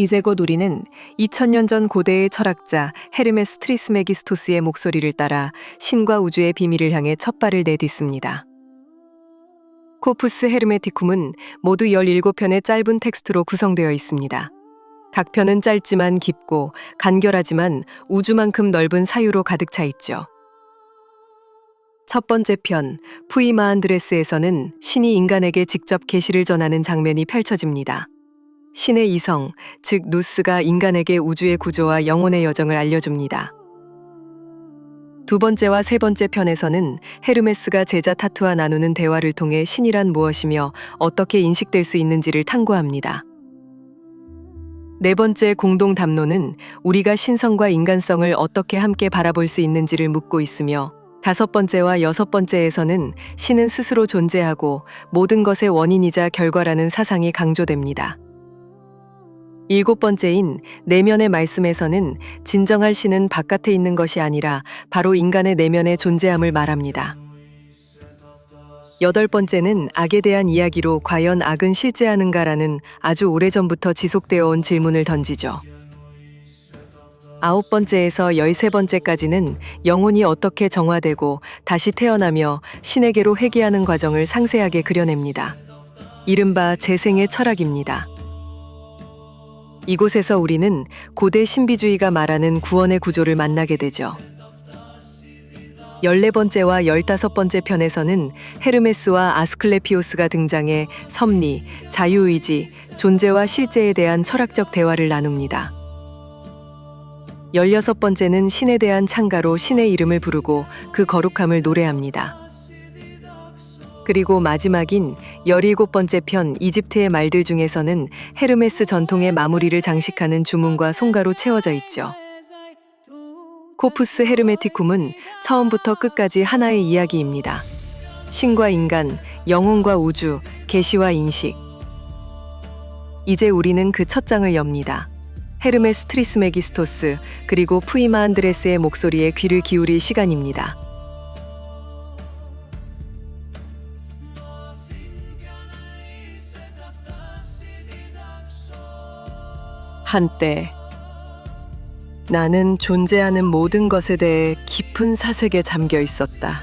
이제 곧 우리는 2000년 전 고대의 철학자 헤르메스 트리스메기스토스의 목소리를 따라 신과 우주의 비밀을 향해 첫 발을 내딛습니다. 코푸스 헤르메티쿰은 모두 17편의 짧은 텍스트로 구성되어 있습니다. 각 편은 짧지만 깊고 간결하지만 우주만큼 넓은 사유로 가득 차 있죠. 첫 번째 편 푸이마안드레스에서는 신이 인간에게 직접 계시를 전하는 장면이 펼쳐집니다. 신의 이성, 즉 누스가 인간에게 우주의 구조와 영혼의 여정을 알려줍니다. 두 번째와 세 번째 편에서는 헤르메스가 제자 타투와 나누는 대화를 통해 신이란 무엇이며 어떻게 인식될 수 있는지를 탐구합니다. 네 번째 공동 담론은 우리가 신성과 인간성을 어떻게 함께 바라볼 수 있는지를 묻고 있으며 다섯 번째와 여섯 번째에서는 신은 스스로 존재하고 모든 것의 원인이자 결과라는 사상이 강조됩니다. 일곱 번째인 내면의 말씀에서는 진정할 신은 바깥에 있는 것이 아니라 바로 인간의 내면에 존재함을 말합니다. 여덟 번째는 악에 대한 이야기로 과연 악은 실제하는가라는 아주 오래전부터 지속되어 온 질문을 던지죠. 아홉 번째에서 열세 번째까지는 영혼이 어떻게 정화되고 다시 태어나며 신에게로 회귀하는 과정을 상세하게 그려냅니다. 이른바 재생의 철학입니다. 이곳에서 우리는 고대 신비주의가 말하는 구원의 구조를 만나게 되죠. 14번째와 15번째 편에서는 헤르메스와 아스클레피오스가 등장해 섭리, 자유의지, 존재와 실제에 대한 철학적 대화를 나눕니다. 16번째는 신에 대한 창가로 신의 이름을 부르고 그 거룩함을 노래합니다. 그리고 마지막인 17번째 편 이집트의 말들 중에서는 헤르메스 전통의 마무리를 장식하는 주문과 송가로 채워져 있죠. 코푸스 헤르메티쿰은 처음부터 끝까지 하나의 이야기입니다. 신과 인간, 영혼과 우주, 계시와 인식. 이제 우리는 그 첫 장을 엽니다. 헤르메스 트리스메기스토스 그리고 푸이마 안드레스의 목소리에 귀를 기울일 시간입니다. 한때 나는 존재하는 모든 것에 대해 깊은 사색에 잠겨 있었다.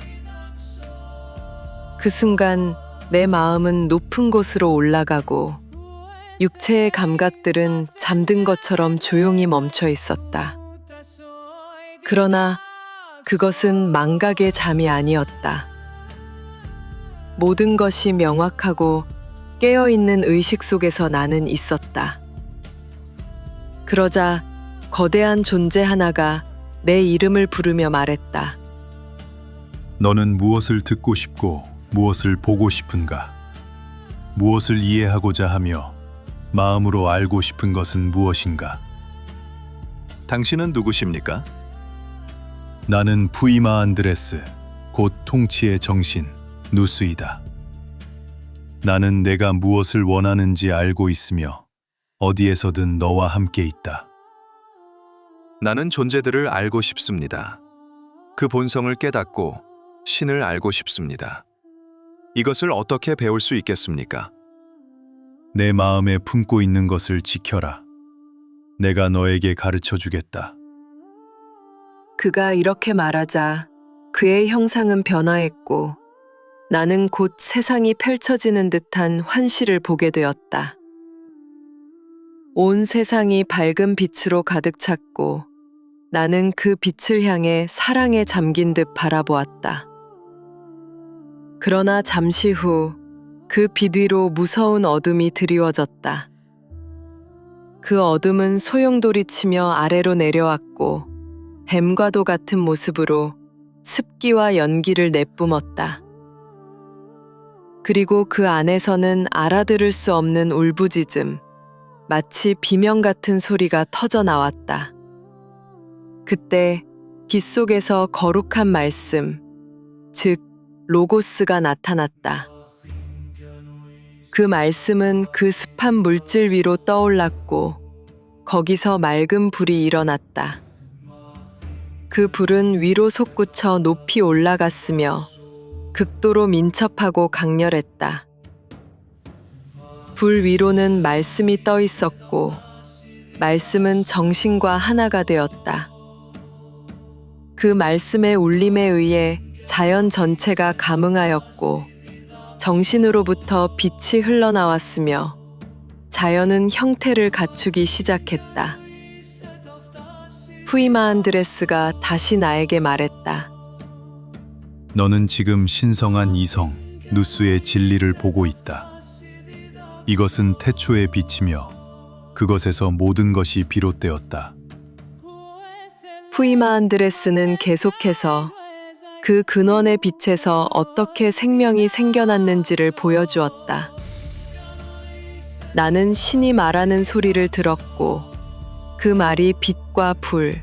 그 순간 내 마음은 높은 곳으로 올라가고 육체의 감각들은 잠든 것처럼 조용히 멈춰 있었다. 그러나 그것은 망각의 잠이 아니었다. 모든 것이 명확하고 깨어있는 의식 속에서 나는 있었다. 그러자 거대한 존재 하나가 내 이름을 부르며 말했다. 너는 무엇을 듣고 싶고 무엇을 보고 싶은가? 무엇을 이해하고자 하며 마음으로 알고 싶은 것은 무엇인가? 당신은 누구십니까? 나는 부이마 안드레스, 곧 통치의 정신, 누스이다. 나는 내가 무엇을 원하는지 알고 있으며 어디에서든 너와 함께 있다. 나는 존재들을 알고 싶습니다. 그 본성을 깨닫고 신을 알고 싶습니다. 이것을 어떻게 배울 수 있겠습니까? 내 마음에 품고 있는 것을 지켜라. 내가 너에게 가르쳐 주겠다. 그가 이렇게 말하자 그의 형상은 변화했고 나는 곧 세상이 펼쳐지는 듯한 환시를 보게 되었다. 온 세상이 밝은 빛으로 가득 찼고 나는 그 빛을 향해 사랑에 잠긴 듯 바라보았다. 그러나 잠시 후그빛 위로 무서운 어둠이 드리워졌다. 그 어둠은 소용돌이치며 아래로 내려왔고 뱀과도 같은 모습으로 습기와 연기를 내뿜었다. 그리고 그 안에서는 알아들을 수 없는 울부짖음, 마치 비명 같은 소리가 터져 나왔다. 그때 빛 속에서 거룩한 말씀, 즉, 로고스가 나타났다. 그 말씀은 그 습한 물질 위로 떠올랐고, 거기서 맑은 불이 일어났다. 그 불은 위로 솟구쳐 높이 올라갔으며 극도로 민첩하고 강렬했다. 불 위로는 말씀이 떠 있었고 말씀은 정신과 하나가 되었다. 그 말씀의 울림에 의해 자연 전체가 감응하였고 정신으로부터 빛이 흘러나왔으며 자연은 형태를 갖추기 시작했다. 후이마 안드레스가 다시 나에게 말했다. 너는 지금 신성한 이성, 누스의 진리를 보고 있다. 이것은 태초의 빛이며 그것에서 모든 것이 비롯되었다. 후이마 안드레스는 계속해서 그 근원의 빛에서 어떻게 생명이 생겨났는지를 보여주었다. 나는 신이 말하는 소리를 들었고 그 말이 빛과 불,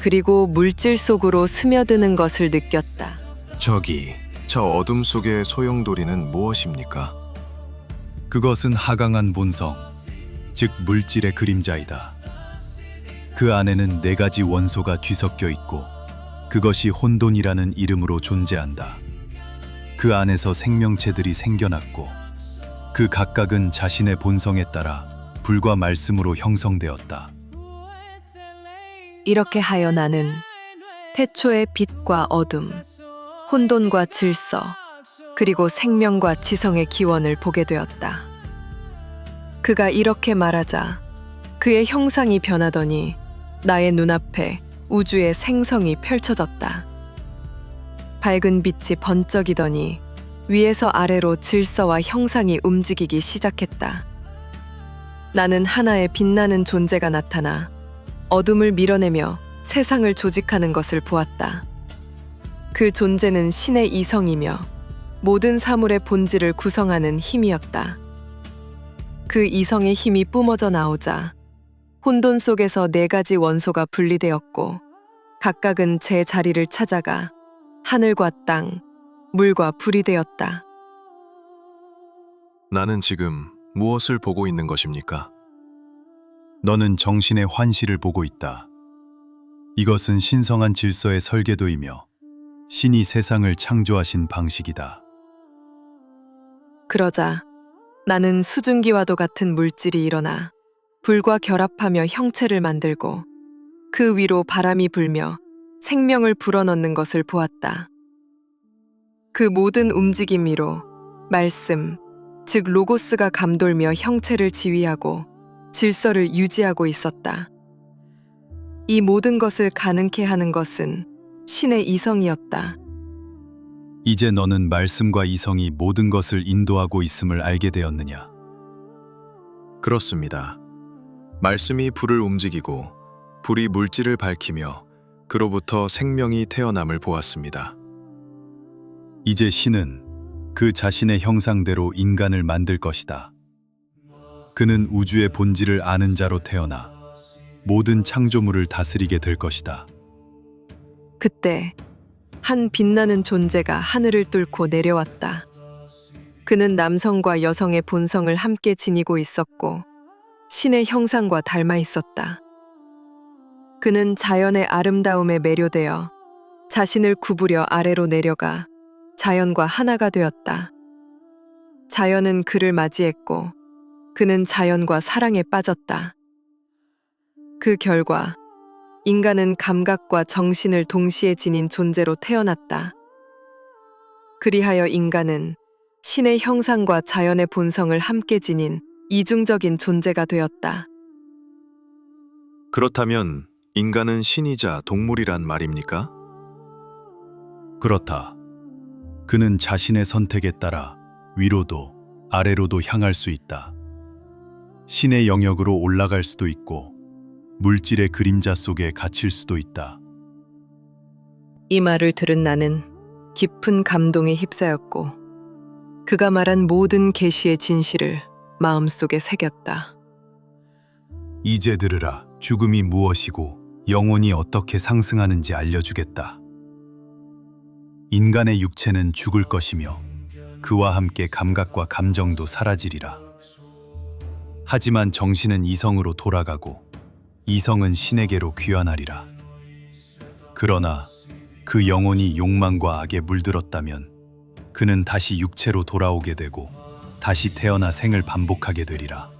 그리고 물질 속으로 스며드는 것을 느꼈다. 저기, 저 어둠 속의 소용돌이는 무엇입니까? 그것은 하강한 본성, 즉 물질의 그림자이다. 그 안에는 네 가지 원소가 뒤섞여 있고 그것이 혼돈이라는 이름으로 존재한다. 그 안에서 생명체들이 생겨났고 그 각각은 자신의 본성에 따라 불과 말씀으로 형성되었다. 이렇게 하여 나는 태초의 빛과 어둠, 혼돈과 질서, 그리고 생명과 지성의 기원을 보게 되었다. 그가 이렇게 말하자 그의 형상이 변하더니 나의 눈앞에 우주의 생성이 펼쳐졌다. 밝은 빛이 번쩍이더니 위에서 아래로 질서와 형상이 움직이기 시작했다. 나는 하나의 빛나는 존재가 나타나 어둠을 밀어내며 세상을 조직하는 것을 보았다. 그 존재는 신의 이성이며 모든 사물의 본질을 구성하는 힘이었다. 그 이성의 힘이 뿜어져 나오자 혼돈 속에서 네 가지 원소가 분리되었고 각각은 제 자리를 찾아가 하늘과 땅, 물과 불이 되었다. 나는 지금 무엇을 보고 있는 것입니까? 너는 정신의 환시를 보고 있다. 이것은 신성한 질서의 설계도이며 신이 세상을 창조하신 방식이다. 그러자 나는 수증기와도 같은 물질이 일어나 불과 결합하며 형체를 만들고 그 위로 바람이 불며 생명을 불어넣는 것을 보았다. 그 모든 움직임 위로 말씀, 즉 로고스가 감돌며 형체를 지휘하고 질서를 유지하고 있었다. 이 모든 것을 가능케 하는 것은 신의 이성이었다. 이제 너는 말씀과 이성이 모든 것을 인도하고 있음을 알게 되었느냐? 그렇습니다. 말씀이 불을 움직이고 불이 물질을 밝히며 그로부터 생명이 태어남을 보았습니다. 이제 신은 그 자신의 형상대로 인간을 만들 것이다. 그는 우주의 본질을 아는 자로 태어나 모든 창조물을 다스리게 될 것이다. 그때 한 빛나는 존재가 하늘을 뚫고 내려왔다. 그는 남성과 여성의 본성을 함께 지니고 있었고 신의 형상과 닮아 있었다. 그는 자연의 아름다움에 매료되어 자신을 구부려 아래로 내려가 자연과 하나가 되었다. 자연은 그를 맞이했고 그는 자연과 사랑에 빠졌다. 그 결과 인간은 감각과 정신을 동시에 지닌 존재로 태어났다. 그리하여 인간은 신의 형상과 자연의 본성을 함께 지닌 이중적인 존재가 되었다. 그렇다면 인간은 신이자 동물이란 말입니까? 그렇다. 그는 자신의 선택에 따라 위로도 아래로도 향할 수 있다. 신의 영역으로 올라갈 수도 있고 물질의 그림자 속에 갇힐 수도 있다. 이 말을 들은 나는 깊은 감동에 휩싸였고 그가 말한 모든 계시의 진실을 마음속에 새겼다. 이제 들으라. 죽음이 무엇이고 영혼이 어떻게 상승하는지 알려주겠다. 인간의 육체는 죽을 것이며 그와 함께 감각과 감정도 사라지리라. 하지만 정신은 이성으로 돌아가고 이성은 신에게로 귀환하리라. 그러나 그 영혼이 욕망과 악에 물들었다면 그는 다시 육체로 돌아오게 되고 다시 태어나 생을 반복하게 되리라.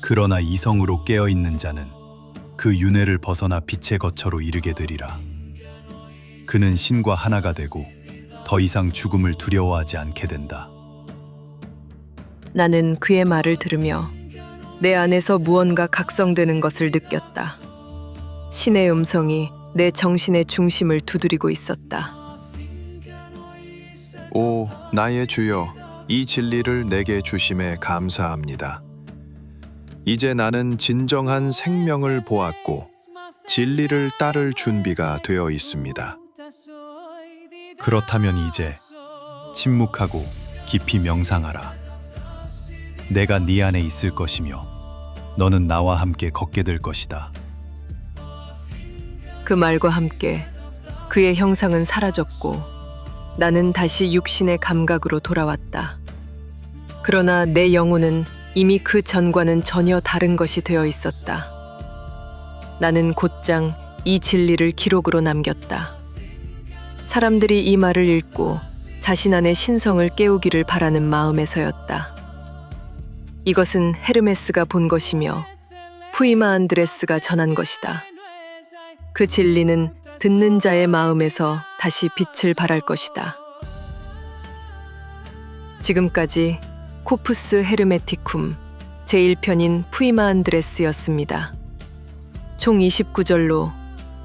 그러나 이성으로 깨어 있는 자는 그 윤회를 벗어나 빛의 거처로 이르게 되리라. 그는 신과 하나가 되고 더 이상 죽음을 두려워하지 않게 된다. 나는 그의 말을 들으며 내 안에서 무언가 각성되는 것을 느꼈다. 신의 음성이 내 정신의 중심을 두드리고 있었다. 오 나의 주여 이 진리를 내게 주심에 감사합니다. 이제 나는 진정한 생명을 보았고 진리를 따를 준비가 되어 있습니다. 그렇다면 이제 침묵하고 깊이 명상하라. 내가 네 안에 있을 것이며 너는 나와 함께 걷게 될 것이다. 그 말과 함께 그의 형상은 사라졌고 나는 다시 육신의 감각으로 돌아왔다. 그러나 내 영혼은 이미 그 전과는 전혀 다른 것이 되어 있었다. 나는 곧장 이 진리를 기록으로 남겼다. 사람들이 이 말을 읽고 자신 안의 신성을 깨우기를 바라는 마음에서였다. 이것은 헤르메스가 본 것이며 푸이마 안드레스가 전한 것이다. 그 진리는 듣는 자의 마음에서 다시 빛을 발할 것이다. 지금까지 코프스 헤르메티쿰 제1편인 푸이마 안드레스였습니다. 총 29절로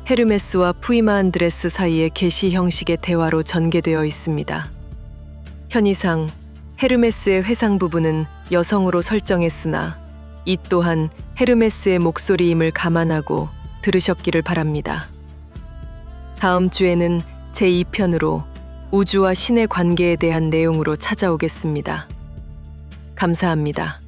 헤르메스와 푸이마 안드레스 사이의 계시 형식의 대화로 전개되어 있습니다. 현이상 헤르메스의 회상 부분은 여성으로 설정했으나 이 또한 헤르메스의 목소리임을 감안하고 들으셨기를 바랍니다. 다음 주에는 제2편으로 우주와 신의 관계에 대한 내용으로 찾아오겠습니다. 감사합니다.